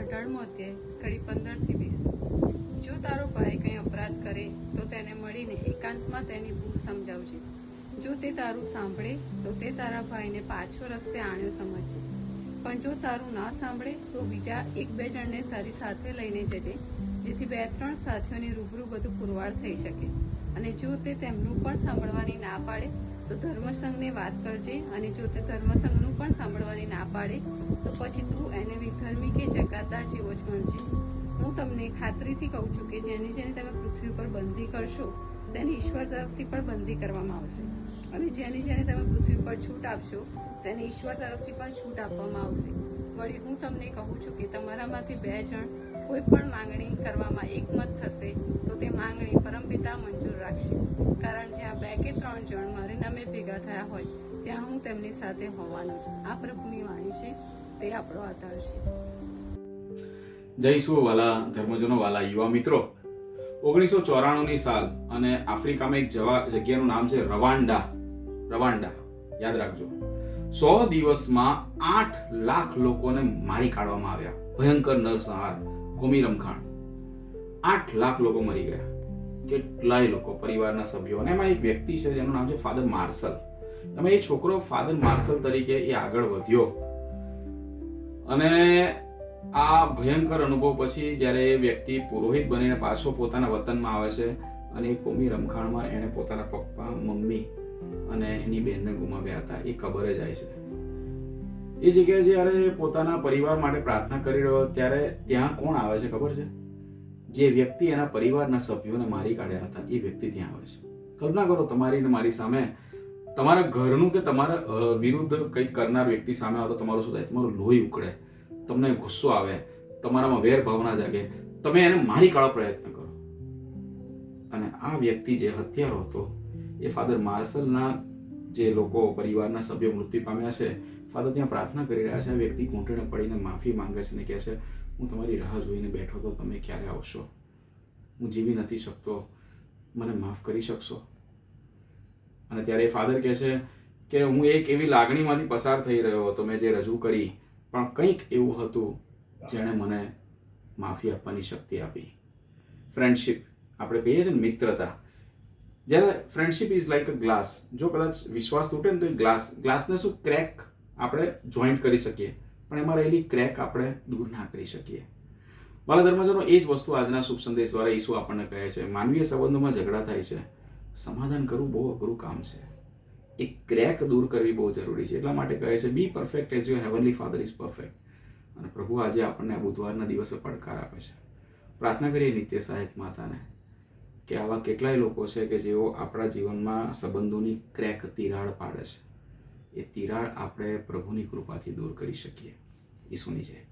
અઢારમાં અધ્યાય, કડી પંદરથી વીસ. જો તારો ભાઈ કંઈ અપરાધ કરે, તો તેને મળીને એકાંતમાં તેની ભૂલ સમજાવજે. જો તે તારું સાંભળે, તો તે તારા ભાઈને પાછો રસ્તે આણ્યો સમજજે પણ જો તારું ના સાંભળે, તો બીજા એક બે જણને તારી સાથે લઈને જજે, જેથી બે ત્રણ સાથીઓની રૂબરૂ બધું પુરવાર થઈ શકે. અને જો તે તેમનું પણ સાંભળવાની ના પાડે, તો ધર્મસંઘને વાત કરજે, અને જો તે ધર્મસંઘનું પણ સાંભળવા પાડે તો પછી તું એને વિધર્મી કે જગાદાર જેવો જ ગણજે. હું તમને ખાતરીથી કહું છું કે જેની જેને તમે પૃથ્વી પર બંધી કરશો, તેને ઈશ્વર તરફથી પણ બંધી કરવામાં આવશે. અને જેની જેને તમે પૃથ્વી પર છૂટ આપશો, તેને ઈશ્વર તરફથી પણ છૂટ આપવામાં આવશે. વળી હું તમને કહું છું કે તમારામાંથી બે જણ કોઈ પણ માંગણી કરવામાં એકમત થશે, તો તે માંગણી પરમપિતા મંજૂર રાખશે કારણ જ્યાં બે કે ત્રણ જણ મારે નામે ભેગા થયા હોય, ત્યાં હું તેમની સાથે હોવાનો છું. આ પ્રભુની વાણી છે, તે આપણો આધાર છે. જય શું વાલા ધર્મજનો, વાલા યુવા મિત્રો. ઓગણીસો ચોરાણુંની સાલ અને આફ્રિકામાં એક જવા, જગ્યાનું નામ છે રવાન્ડા રવાન્ડા યાદ રાખજો. સો દિવસમાં આઠ લાખ લોકોને મારી કાઢવામાં આવ્યા. ભયંકર નરસંહાર કોમી રમખાણ આઠ લાખ લોકો મરી ગયા. કેટલાય લોકો, પરિવારના સભ્યો અને એમાં એક વ્યક્તિ છે જેનું નામ છે ફાધર માર્શલ. એમાં એ છોકરો ફાધર માર્શલ તરીકે એ આગળ વધ્યો. અને આ ભયંકર અનુભવ પછી જ્યારે એ વ્યક્તિ પુરોહિત બનીને પાછો પોતાના વતનમાં આવે છે અને એ કોમી રમખાણમાં એણે પોતાના પપ્પા, મમ્મી અને એની બહેનને ગુમાવ્યા હતા, એ ખબર જાય છે. એ જગ્યાએ જ્યારે પોતાના પરિવાર માટે પ્રાર્થના કરી રહ્યો, ત્યારે ત્યાં કોણ આવે છે ખબર છે? જે વ્યક્તિ એના પરિવારના સભ્યોને મારી કાઢ્યા હતા, એ વ્યક્તિ ત્યાં આવે છે. કલ્પના કરો તમારી ને મારી સામે, તમારા ઘરનું કે તમારા વિરુદ્ધ કંઈક કરનાર વ્યક્તિ સામે આવે તો તમારું શું થાય? તમારું લોહી ઉકળે, તમને ગુસ્સો આવે, તમારામાં વેર ભાવના જાગે. તમે એને મારી કાઢવા પ્રયત્ન કરો. અને આ વ્યક્તિ જે હત્યારો હતો, એ ફાધર માર્શલના જે લોકો પરિવારના સભ્યો મૃત્યુ પામ્યા છે ફાધર ત્યાં પ્રાર્થના કરી રહ્યા છે, આ વ્યક્તિ ઘૂંટણે પડીને માફી માંગે છે અને કહે છે, હું તમારી રાહ જોઈને બેઠો તો તમે ક્યારે આવશો? હું જીવી નથી શકતો. મને માફ કરી શકશો? અને ત્યારે એ ફાધર કહે છે કે, હું એક એવી લાગણીમાંથી પસાર થઈ રહ્યો હતો, મેં જે રજૂ કરી, પણ કંઈક એવું હતું જેણે મને માફી આપવાની શક્તિ આપી. ફ્રેન્ડશિપ આપણે કહીએ છીએ ને મિત્રતા. જ્યારે friendship is like a glass જો કદાચ વિશ્વાસ તૂટે ને તો એ ગ્લાસ ગ્લાસને શું? ક્રેક આપણે જોઈન્ટ કરી શકીએ. પણ એમાં રહેલી ક્રેક આપણે દૂર ના કરી શકીએ. વાલા ધર્મજનો, એ જ વસ્તુ આજના શુભ સંદેશ દ્વારા ઈસુ આપણને કહે છે. માનવીય સંબંધોમાં ઝઘડા થાય છે. સમાધાન કરવું બહુ અઘરું કામ છે. એ ક્રેક દૂર કરવી બહુ જરૂરી છે. એટલા માટે કહે છે be perfect as your heavenly father is perfect અને પ્રભુ આજે આપણને બુધવારના દિવસે પડકાર આપે છે. પ્રાર્થના કરીએ નિત્ય સહાયક માતાને કે આવા કેટલાય લોકો છે કે જેઓ આપણા જીવનમાં સંબંધોની ક્રેક તિરાડ પાડે છે. એ તિરાડ આપણે પ્રભુની કૃપાથી દૂર કરી શકીએ. ઈસુની જય.